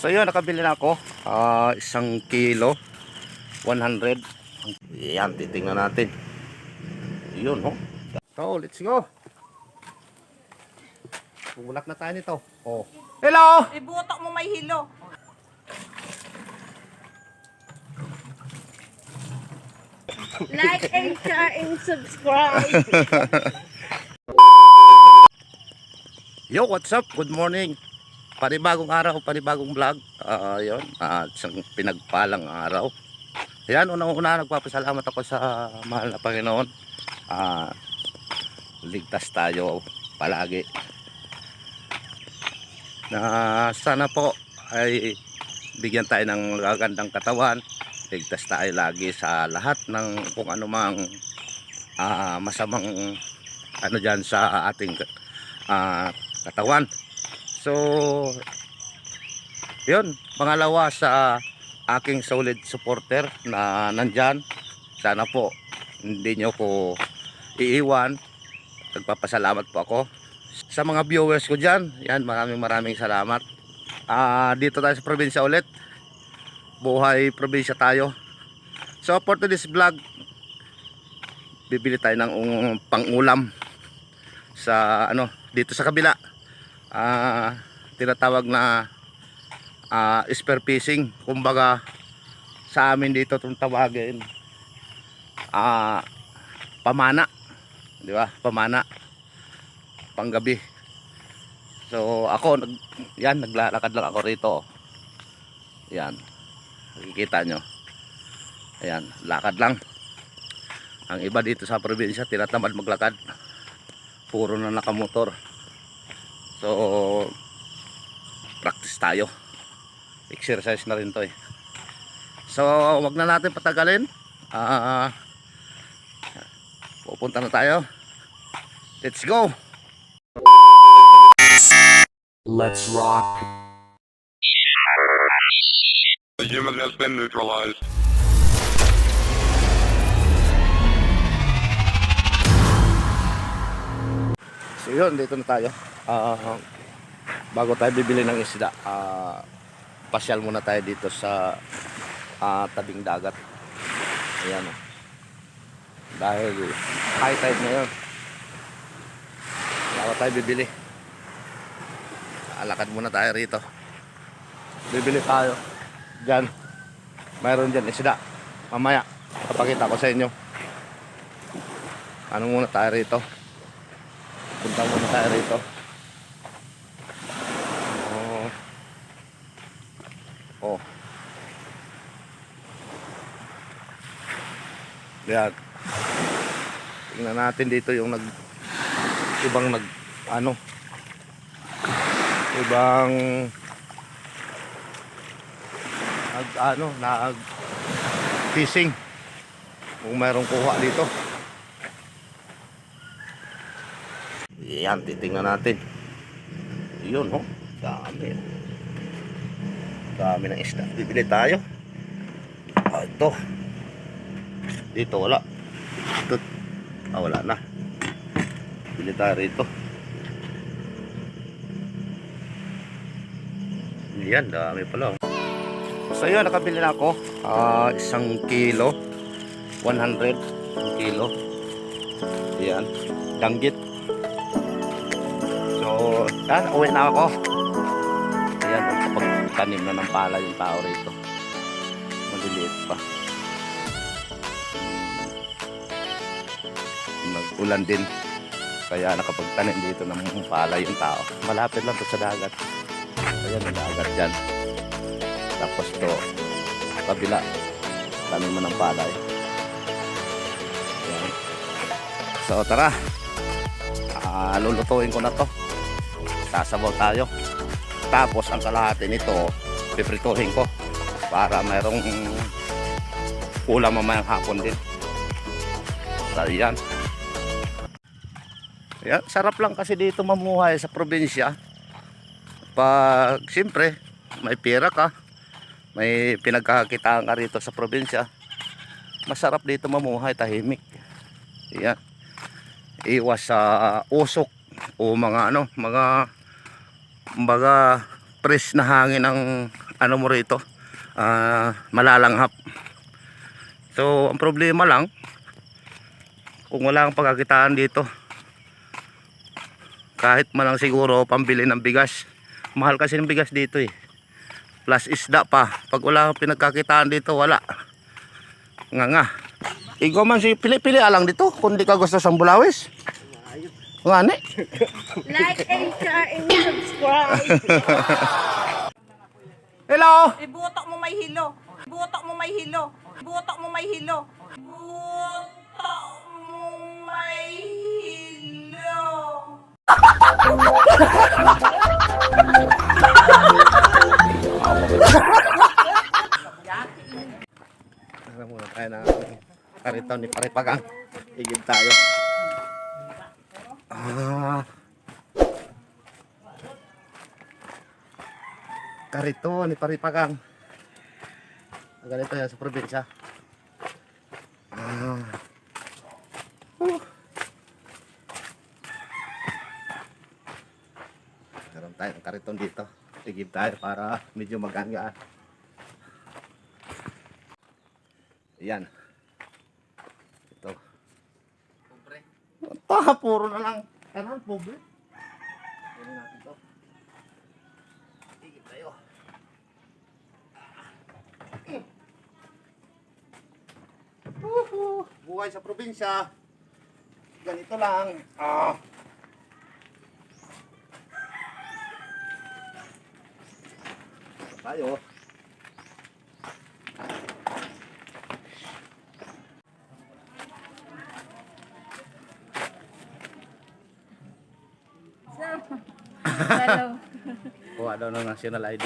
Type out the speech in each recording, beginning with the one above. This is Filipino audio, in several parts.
So yun, nakabili na ako. Ah, isang kilo. 100. Yan, titingnan natin. Yun, oh. So, let's go. Bumulak na tayo nito. Oh. Hello! Ibutok mo may hilo. Like and share and subscribe. Yo, what's up? Good morning. Panibagong araw, panibagong vlog. Ah, yun. Ah, isang pinagpalang araw. Yan, unang-una nagpapasalamat ako sa mahal na Panginoon. Ah, ligtas tayo palagi. Na sana po ay bigyan tayo ng gagandang katawan. Ligtas tayo lagi sa lahat ng kung anumang ah, masamang ano dyan sa ating ah, katawan. So, yun. Pangalawa sa aking solid supporter na nandyan. Sana po hindi nyo ko iiwan. Nagpapasalamat po ako. Sa mga viewers ko dyan, yan, maraming maraming salamat. Ah, dito tayo sa probinsya ulit. Buhay probinsya tayo. So, for today's vlog, bibili tayo ng um, pangulam sa ano dito sa kabila ah tinatawag na ah spear fishing. Kumbaga sa amin dito itong tawagin ah pamana. Di ba? Pamana. Panggabi. So ako nag, yan naglalakad lang ako rito. Yan. Nakikita nyo. Ayan lakad lang. Ang iba dito sa probinsya tinatamad maglakad. Puro na nakamotor so practice tayo exercise na rin to eh so wag na natin patagalin ah pupunta na tayo let's go Let's rock. The human has been neutralized. So yun, dito na tayo. Ah, bago tayo bibili ng isda, ah, pasyal muna tayo dito sa ah, tabing dagat. Ayan o. Dahil high tide na yun. Bago tayo bibili. Alakad muna tayo rito. Bibili tayo. Diyan. Mayroon dyan isda. Mamaya, kapakita ko sa inyo. Ano muna tayo rito? Punta muna tayo rito. Yan. Tingnan natin dito yung nag ibang nag ano ibang nag ano nag fishing kung mayroong kuha dito Yan, titingnan natin. Yun, oh. Dami. Dami ng isda. Bibili tayo. Ah, ito. Dito, wala. Ito. Ah, wala na. Bibili tayo rito. Yan, dami pala. oh. So, yun, nakabili na ako. Ah, isang kilo. 100. Isang kilo. Yan. Danggit. So, yan, uwi na ako. Ayan, kapag-tanim na ng pala yung tao rito. Maliliit pa. Nag-ulan din. Kaya nakapagtanim dito ng pala yung tao. Malapit lang to sa dagat. Ayan, ang dagat dyan. Tapos to, kabila. Tanim mo ng palay. Ayan. So, tara. Ah, lulutuin ko na to sasabaw tayo tapos ang kalahati nito piprituhin ko para mayroong ulam mamayang hapon din so yan yan sarap lang kasi dito mamuhay sa probinsya. Pag siyempre may pera ka may pinagkakakitaan ka rito sa probinsya masarap dito mamuhay tahimik. Yan iwas sa usok o mga ano mga mga fresh na hangin ang ano mo rito, ah, malalanghap. So, ang problema lang, kung wala kang pagkakitaan dito, kahit man lang siguro pambili ng bigas, mahal kasi ng bigas dito eh. Plus isda pa. Pag wala kang pinagkakitaan dito, wala. Nga nga. Ikaw man si pili-pili alang dito kung di ka gusto sa bulawis. Nga ni. Like and share and subscribe. Hello. Ibutok mo may hilo. Ibutok mo may hilo. Ibutok mo may hilo. Ibutok mo may hilo. Alam muna tayo na karito ni Paripagang. Igib tayo. Ah. Karito ni Paripagang. Ganito yan sa probinsya. Ah. Uh. Meron tayo ng kariton dito. Igib tayo para medyo magaan-gaan. Yan. Ito. Pobre. Ta, puro na lang. Ano, pobre? Kunin natin to. Higit tayo. Buhay sa probinsya. Ganito lang. Ah. Tayo. Hello. Kuha daw ng national ID.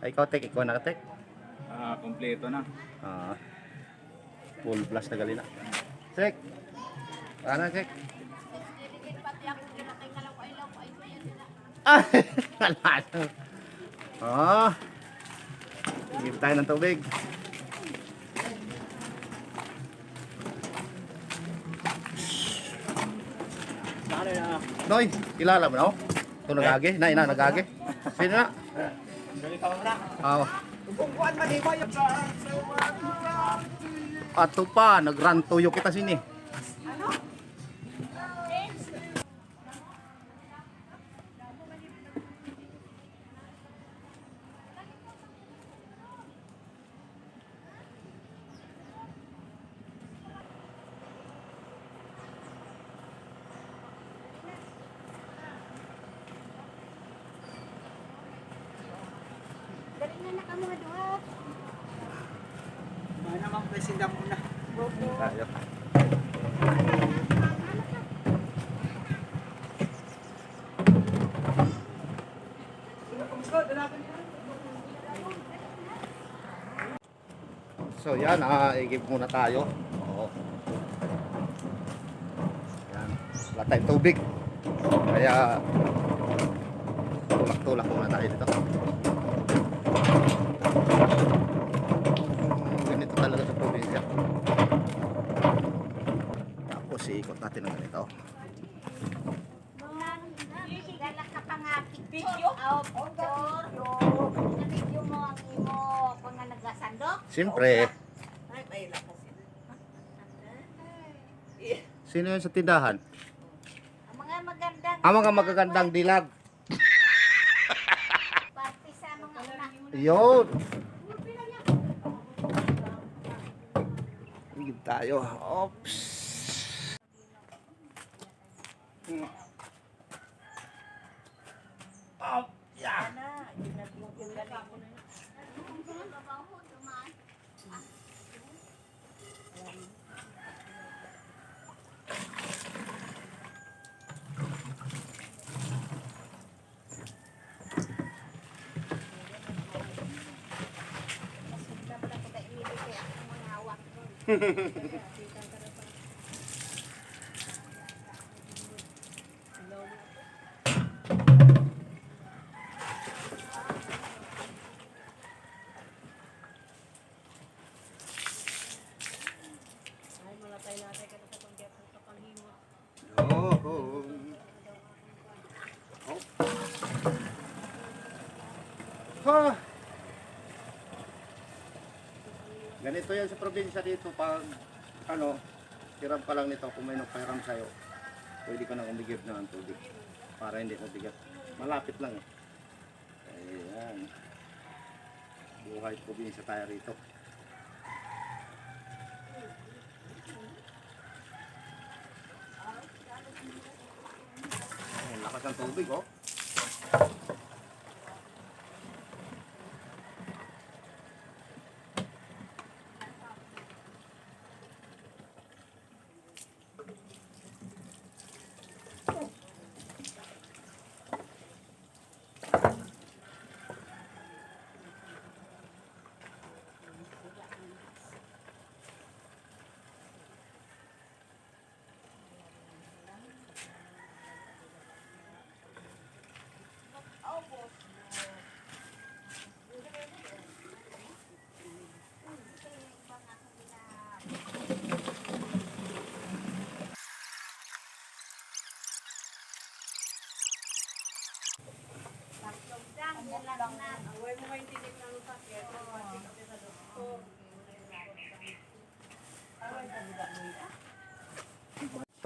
Ay, ikaw tek, ikaw nakatek. Ah, kompleto na. Ah. Full blast na galina. Sek. Ano, Sek? Ah, wala na. Ah. Give tayo ng tubig. Noy, kilala mo na ako? Ito nagage? Na, ina, nagage? Sino na? Oo. Ato pa, nagrantuyo kita sini. Dali na na ka mga duhat. Ano naman president mo na? Tayo. So yan, ah, i-give muna tayo. Oo. Yan. Wala tayong tubig. Kaya tulak-tulak muna tayo dito. Mm, Ganito talaga sa probinsya. Tapos iikot natin ng ganito. Galak ka pa nga Video? Oh, video. Na-video mo ang imo kung nga nagasandok. Siyempre, sino yun sa tindahan? Ang mga magandang Ang mga magagandang dilag. party sa mga una. Yun. Higit tayo. Oops. Oh. Ha. Ganito yan sa probinsya dito pag ano, hiram ka lang nito kung may nagpahiram sa'yo. Pwede ka nang umigib na ng tubig para hindi mabigat. Malapit lang eh. Ayan. Buhay probinsya tayo rito. Ayan, lakas ng tubig oh.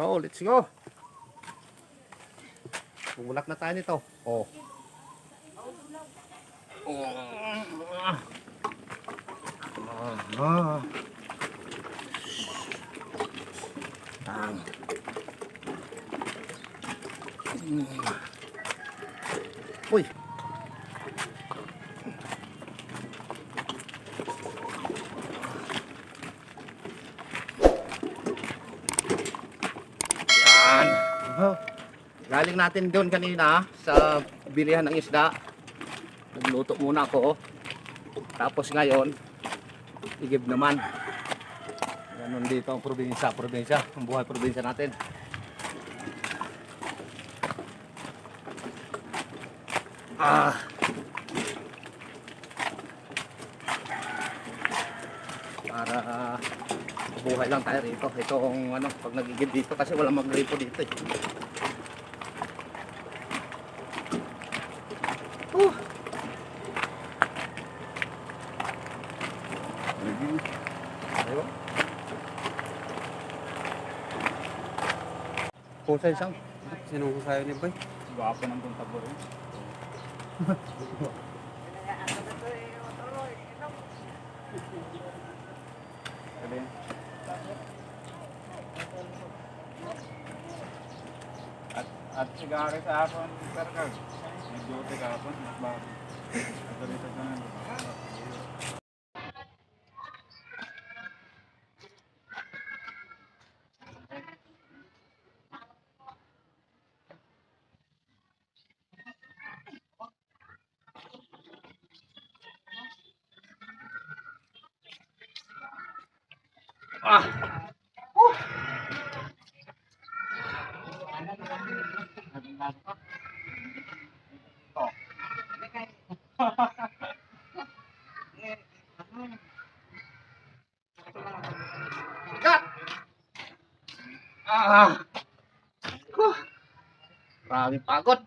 So, let's go. Bumulak na tayo nito. Oh. Ah. Tang. Uy. Yan. Oh. Galing natin doon kanina sa bilihan ng isda. Nagluto muna ako. Tapos ngayon, igib naman. Ganun dito ang probinsya, probinsya, ang buhay probinsya natin. Ah. Para buhay lang tayo rito. Itong ano, pag nagigib dito kasi walang magripo dito eh. Pusa isang. Sinong sayo ni Boy? Gwapo ng punta po rin. At at sigari sa hapon, karkag. Nag-duty ka hapon, bago. Ito rito sa Maraming pagod.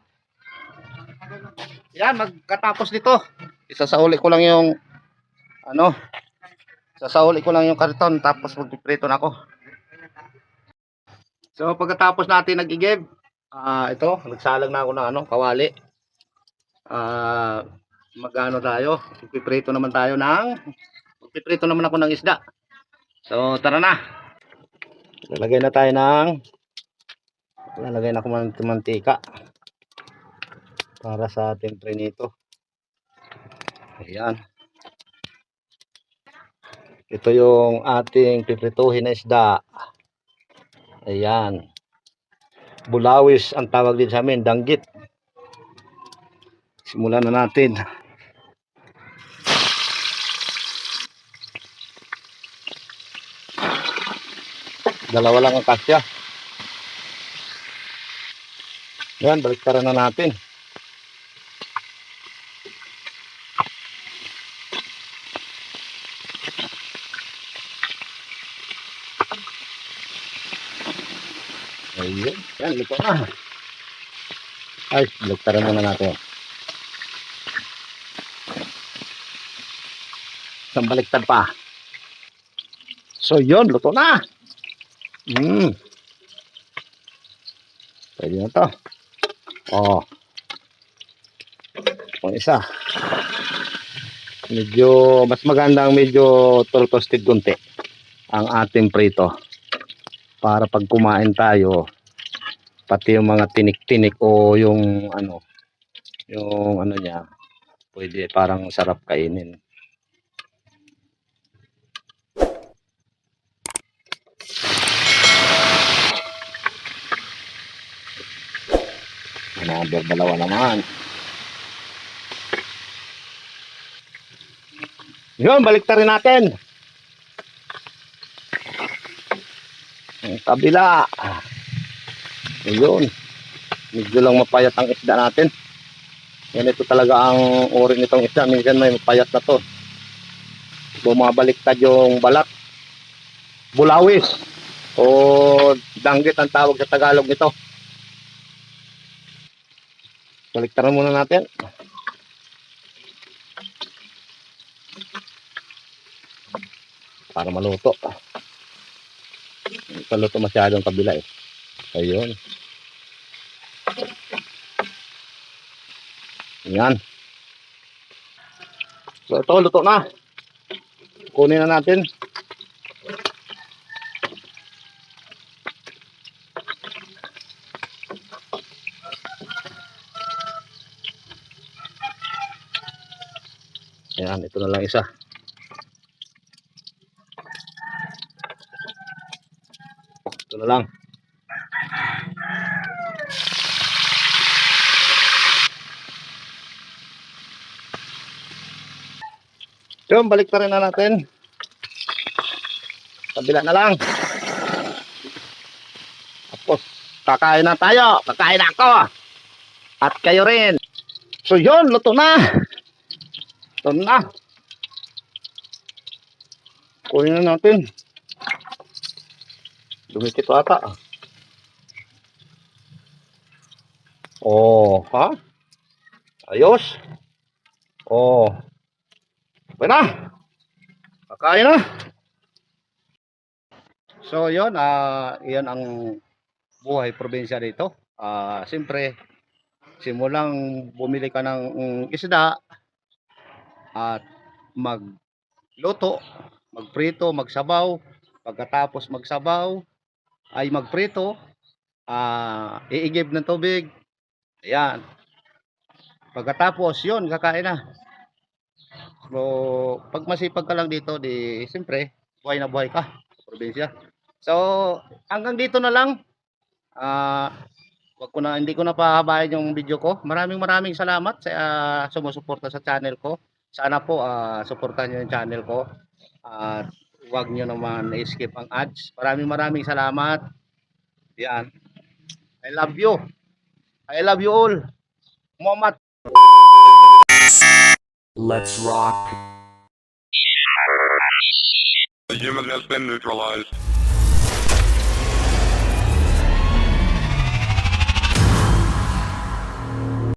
Yan, magkatapos nito. Isasauli ko lang yung ano, sasauli ko lang yung karton tapos magpiprito na ako. So pagkatapos natin nagigib, ah ito, nagsalang na ako ng ano, kawali. Ah magano tayo, magpiprito naman tayo ng magpiprito naman ako ng isda. So tara na. Lalagay na tayo ng lalagay na ako ng mantika para sa ating prinito. Ayan. Ito yung ating piprituhin na isda. Ayan. Bulawis ang tawag din sa amin, danggit. Simulan na natin. Dalawa lang ang kasya. Yan, baliktaran na natin. Ayun. Yan, luto na. Ay, baliktaran muna natin. Isang baliktad pa. So yun, luto na. Mm. Pwede na to. Oh. Ang isa. Medyo, mas magandang medyo toasted kunti ang ating prito. Para pag kumain tayo, pati yung mga tinik-tinik o yung ano, yung ano niya, pwede parang sarap kainin. Another dalawa naman. Yun, balik rin natin. Ang kabila. Ayun. Medyo lang mapayat ang isda natin. Yan ito talaga ang uri nitong isda. Minsan may mapayat na to. Bumabaliktad yung balat. Bulawis. O danggit ang tawag sa Tagalog nito. Baliktaran muna natin. Para maluto. Hindi pa luto masyadong kabila eh. Ayun. Yan. So ito, luto na. Kunin na natin. Yan, ito na lang isa. Ito na lang. Yun, balik na rin na natin. Kabila na lang. Tapos, kakain na tayo. Kakain na ako. At kayo rin. So yun, luto na. Ito na. Kunin na natin. Dumikit ata. Oh, ha? Ayos. Oh. Okay na. Kakain na. So, yun. ah yan ang buhay probinsya dito. Ah, siyempre, simulang bumili ka ng mm, isda at magluto, magprito, magsabaw. Pagkatapos magsabaw, ay magprito, ah iigib ng tubig. Ayan. Pagkatapos, yun, kakain na. So, pag masipag ka lang dito, di, siyempre, buhay na buhay ka sa probinsya. So, hanggang dito na lang. Ah, wag ko na, hindi ko na pahabayan yung video ko. Maraming maraming salamat sa ah, sumusuporta sa channel ko. Sana po, ah, suportahan nyo yung channel ko. At huwag nyo naman i-skip ang ads. Maraming maraming salamat. Yan. I love you. I love you all. Muhammad. Let's rock. The human has been neutralized.